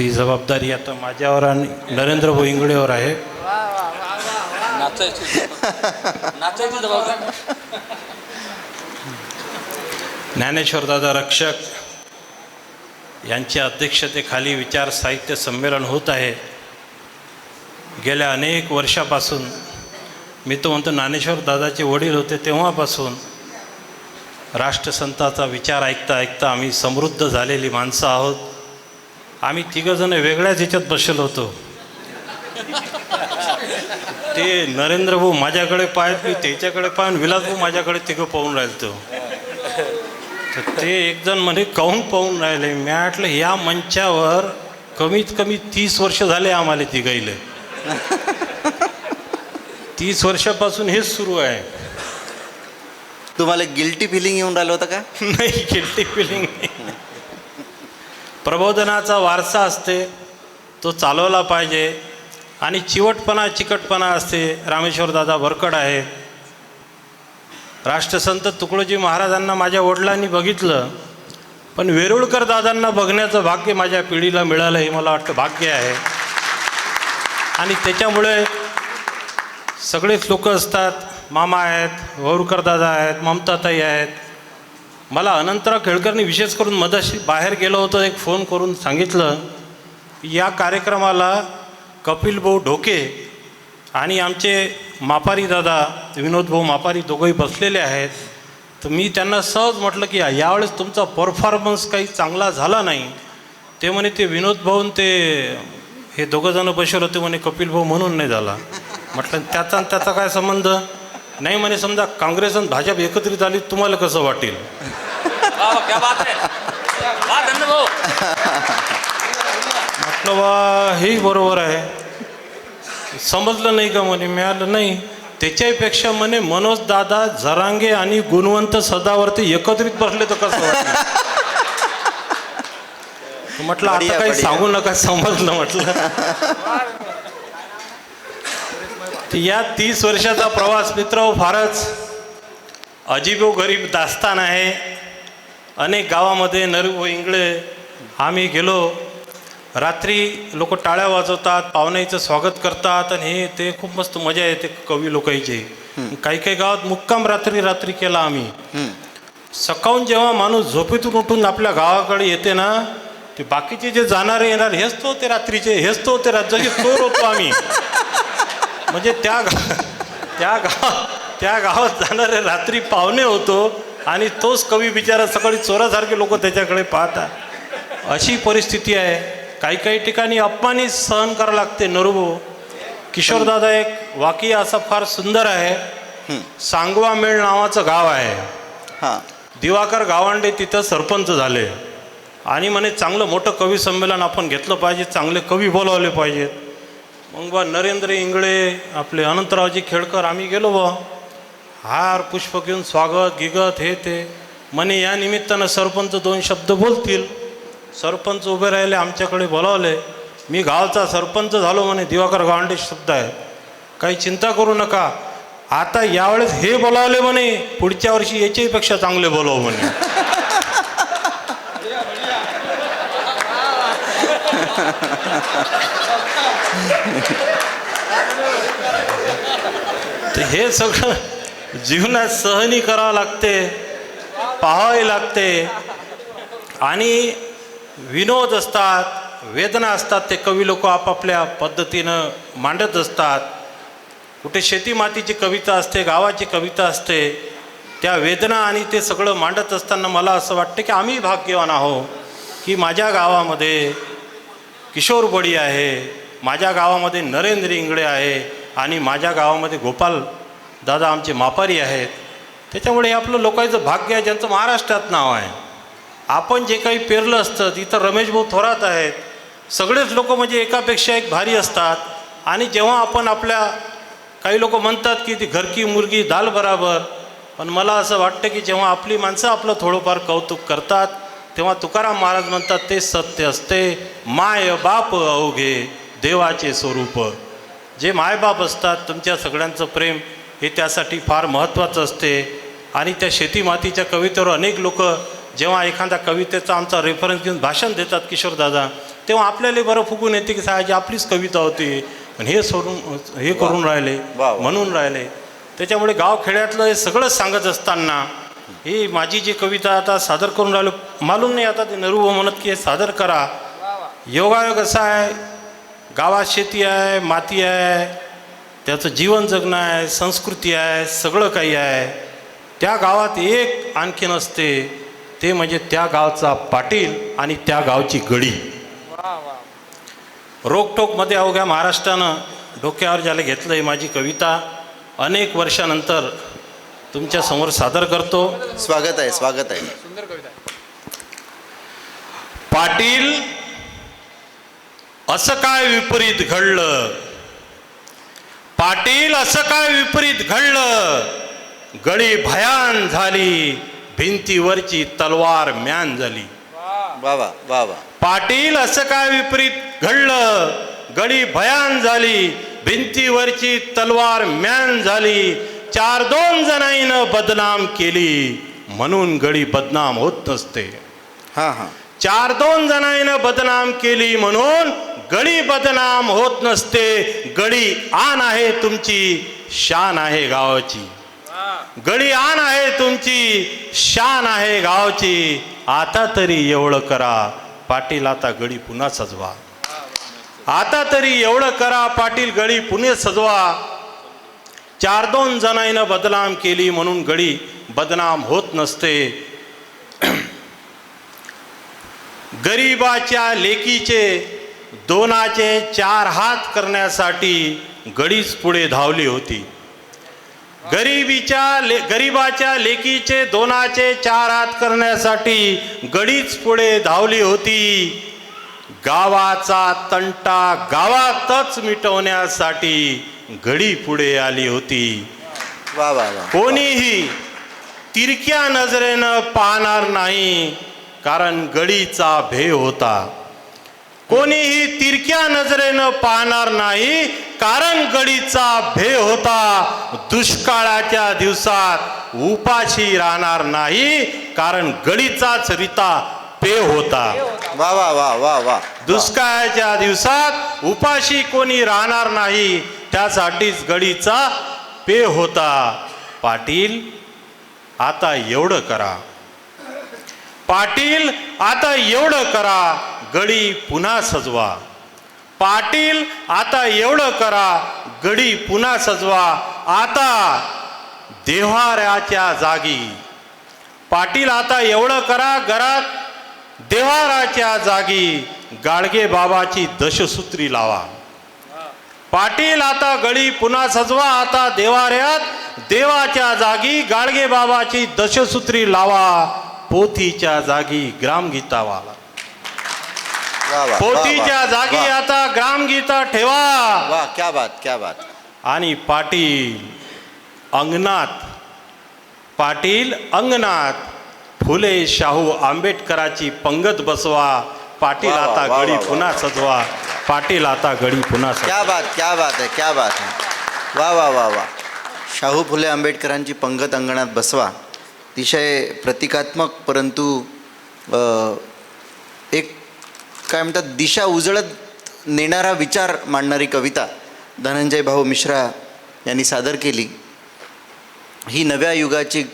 ती जबाबदारी आता माझ्यावर आणि नरेंद्र भोईंगडेवर आहे. जबाबदारी. ज्ञानेश्वरदादा रक्षक यांच्या अध्यक्षतेखाली विचार साहित्य संमेलन होत आहे. गेल्या अनेक वर्षापासून मी तो म्हणतो ज्ञानेश्वर दादाचे वडील होते तेव्हापासून राष्ट्रसंताचा विचार ऐकता ऐकता आम्ही समृद्ध झालेली माणसं आहोत. आम्ही तिघंजणं वेगळ्याच ह्याच्यात बसलो होतो. ते नरेंद्र भाऊ माझ्याकडे पाहत मी त्याच्याकडे पाहून विलास भाऊ माझ्याकडे तिघं पाहून राहिलं तर ते एक जण म्हणे काहून पाहून राहिले? मी म्हटलं या मंचावर कमीत कमी तीस वर्ष झाले आम्हाला तिघाईले. तीस वर्षापासून हेच सुरू आहे. तुम्हाला गिल्टी फिलिंग येऊन राहिलं होतं का? नाही गिल्टी फिलिंग प्रबोधनाचा वारसा असते तो चालवला पाहिजे. आणि चिवटपणा चिकटपणा असते. रामेश्वर दादा भरकड आहे. राष्ट्रसंत तुकडोजी महाराजांना माझ्या वडिलांनी बघितलं पण वेरुळकर दादांना बघण्याचं भाग्य माझ्या पिढीला मिळालं हे मला वाटतं भाग्य आहे. आणि त्याच्यामुळे सगळेच लोक असतात. मामा आहेत वरुकर दादा आहेत ममताताई आहेत. मला अनंतराव केळकरनी विशेष करून मधाशी बाहेर गेलो होतो एक फोन करून सांगितलं की या कार्यक्रमाला कपिल भाऊ ढोके आणि आमचे मापारी दादा विनोद भाऊ मापारी दोघंही बसलेले आहेत. तर मी त्यांना सहज म्हटलं की यावेळेस तुमचा परफॉर्मन्स काही चांगला झाला नाही. ते म्हणे ते विनोद भाऊन ते हे दोघंजणं बसेल होते म्हणे कपिल भाऊ म्हणून नाही झाला. म्हटलं त्याचा आणि त्याचा काय संबंध? नाही म्हणे समजा काँग्रेस आणि भाजप एकत्रित आली तुम्हाला कसं वाटेल? वाह, वाह, क्या बात है. वाह, म्हटलं बा हेही बरोबर आहे. समजलं नाही का म्हणे मिळालं नाही. त्याच्यापेक्षा म्हणे मनोज दादा जरांगे आणि गुणवंत सदावरती एकत्रित बसले तर कसं वाटेल? म्हटलं आता बढिया, काही बढिया. सांगू नका समजलं म्हटलं. या तीस वर्षाचा प्रवास मित्र फारच अजिबो गरीब दास्तान आहे. अनेक गावामध्ये नरू इंगळे आम्ही गेलो. रात्री लोक टाळ्या वाजवतात पाहुण्याचं स्वागत करतात आणि हे ते खूप मस्त मजा येते कवी लोकांची. काही काही गावात मुक्काम रात्री रात्री केला आम्ही. सकाळून जेव्हा माणूस झोपेतून उठून आपल्या गावाकडे येते ना ते बाकीचे जे जाणारे येणार हेच तो ते रात्रीचे हेच तो ते रात्री चोर होतो आम्ही. म्हणजे त्या गा त्या गाव त्या गावात जाणारे रात्री पाहुणे होतो आणि तोच कवी बिचारा सकाळी चोरासारखे लोक त्याच्याकडे पाहतात. अशी परिस्थिती आहे. काही काही ठिकाणी अपमानित सहन करावं लागते नरुभो किशोरदादा एक वाक्य असा फार सुंदर आहे. सांगवा मेळ नावाचं गाव आहे. हां. दिवाकर गावंडे तिथं सरपंच झाले. आणि म्हणे चांगलं मोठं कवी संमेलन आपण घेतलं पाहिजे चांगले कवी बोलावले पाहिजेत. मग बा नरेंद्र इंगळे आपले अनंतरावजी खेडकर आम्ही गेलो बा. हार पुष्प घेऊन स्वागत गिगत हे ते. म्हणे या निमित्तानं सरपंच दोन शब्द बोलतील. सरपंच उभे राहिले आमच्याकडे बोलावले. मी गावचा सरपंच झालो म्हणे दिवाकर गावंडे शब्द आहे. काही चिंता करू नका. आता यावेळेस हे बोलावले म्हणे पुढच्या वर्षी याच्याहीपेक्षा चांगले बोलाव म्हणे. तर हे सगळं जीवनात सहनी करावं लागते पाहावे लागते. आणि विनोद असतात वेदना असतात ते कवी लोक आपापल्या पद्धतीनं मांडत असतात. कुठे शेती मातीची कविता असते गावाची कविता असते त्या वेदना आणि ते सगळं मांडत असताना मला असं वाटतं की आम्ही भाग्यवान आहो की माझ्या गावामध्ये किशोर बडी आहे माझ्या गावामध्ये नरेंद्र इंगळे आहे आणि माझ्या गावामध्ये गोपाल दादा आमचे मापारी आहेत. त्याच्यामुळे हे आपलं लोकांचं भाग्य आहे ज्यांचं महाराष्ट्रात नाव आहे. आपण जे काही पेरलं असतं तिथं रमेश भाऊ थोरात आहेत. सगळेच लोक म्हणजे एकापेक्षा एक भारी असतात. आणि जेव्हा आपण आपल्या काही लोक म्हणतात की ती घरकी मुलगी दाल बराबर पण मला असं वाटतं की जेव्हा आपली माणसं आपलं थोडंफार कौतुक करतात तेव्हा तुकाराम महाराज म्हणतात ते सत्य असते माय बाप अवघे. देवाचे स्वरूप. जे मायबाप असतात तुमच्या सगळ्यांचं प्रेम हे त्यासाठी फार महत्त्वाचं असते. आणि त्या शेती मातीच्या कवितेवर अनेक लोक जेव्हा एखाद्या कवितेचा आमचा रेफरन्स घेऊन भाषण देतात किशोरदादा तेव्हा आपल्याला बरं फुगून येते की साहेब आपलीच कविता होती. पण हे सोडून हे करून राहिले. म्हणून राहिले. त्याच्यामुळे गावखेड्यातलं हे सगळंच सांगत असताना ही माझी जी कविता आता सादर करून राहिलो मालूम नाही आता ते नरू म्हणत की हे सादर करा. योगायोग असा आहे गावात शेती आहे माती आहे त्याचं जीवन जगणं आहे संस्कृती आहे सगळं काही आहे. त्या गावात एक आणखीन असते ते म्हणजे त्या गावचा पाटील आणि त्या गावची गडी. रोकटोकमध्ये अवघ्या महाराष्ट्रानं डोक्यावर ज्याला घेतलं आहे माझी कविता अनेक वर्षानंतर तुमच्यासमोर सादर करतो. स्वागत आहे स्वागत आहे. पाटील असं काय विपरीत घडलं? पाटील असं काय विपरीत घडलं? गळी भयान झाली भिंतीवरची तलवार म्यान झाली. वा वा. पाटील असं काय विपरीत घडलं? गडी भयान झाली भिंतीवरची तलवार म्यान झाली. चार दोन जणांनं बदनाम केली म्हणून गडी बदनाम होत नसते. हां हां. चार दोन जणांनं बदनाम केली म्हणून गडी बदनाम होत नसते. गडी आण आहे तुमची शान आहे गावाची. गडी आण आहे तुमची शान आहे गावची. आता तरी एवढं करा पाटील आता गडी पुन्हा सजवा. आता तरी एवढं करा पाटील गडी पुणे सजवा. चार दोन जणांनं बदनाम केली म्हणून गडी बदनाम होत नसते. गरीबाच्या लेकीचे दोनाचे चार हात करण्यासाठी गडीच पुढे धावली होती. गरिबीच्या ले गरिबाच्या लेकीचे दोनाचे चार हात करण्यासाठी गडीच पुढे धावली होती. गावाचा तंटा गावातच मिटवण्यासाठी गडी पुढे आली होती. वा वा कोणीही तिरक्या नजरेनं पाहणार नाही कारण गडीचा भेय होता. कोणीही तिरक्या नजरेनं पाहणार नाही कारण गडीचा भेय होता. दुष्काळाच्या दिवसात उपाशी राहणार नाही कारण गडीचाच रिता पे होता. वा वा वा वा वा. दुष्काळाच्या दिवसात उपाशी कोणी राहणार नाही त्यासाठीच गडीचा पे होता. पाटील आता एवढं करा. पाटील आता एवढं करा. गडी पुन्हा सजवा. पाटील आता एवढं करा गडी पुन्हा सजवा. आता देव्हाऱ्याच्या जागी. पाटील आता एवढं करा घरात देवाराच्या जागी. गाडगे बाबाची दशसूत्री लावा. पाटील आता गळी पुन्हा सजवा आता देवाऱ्यात देवाच्या जागी गाडगे बाबाची दशसूत्री लावा. पोथीच्या जागी ग्रामगीतावाला. वा वा पोथीच्या जागी वा. आता ग्रामगीता ठेवा. वा क्या बात क्या बात. आणि पाटील अंगणात पाटील अंगणात फुले शाहू आंबेडकराची पंगत बसवा. पाटील वा, वा, आता वा, गडी वा, वा. पुन्हा सजवा. पाटील आता गडी पुन्हा सजवा. क्या बात क्या बात आहे क्या बात आहे. वा वा वा वा. शाहू फुले आंबेडकरांची पंगत अंगणात बसवा. अतिशय प्रतिकात्मक परंतु अ, एक काय म्हणतात दिशा उजळत नेणारा विचार मांडणारी कविता धनंजय भाऊ मिश्रा यांनी सादर केली. ही नव्या युगाची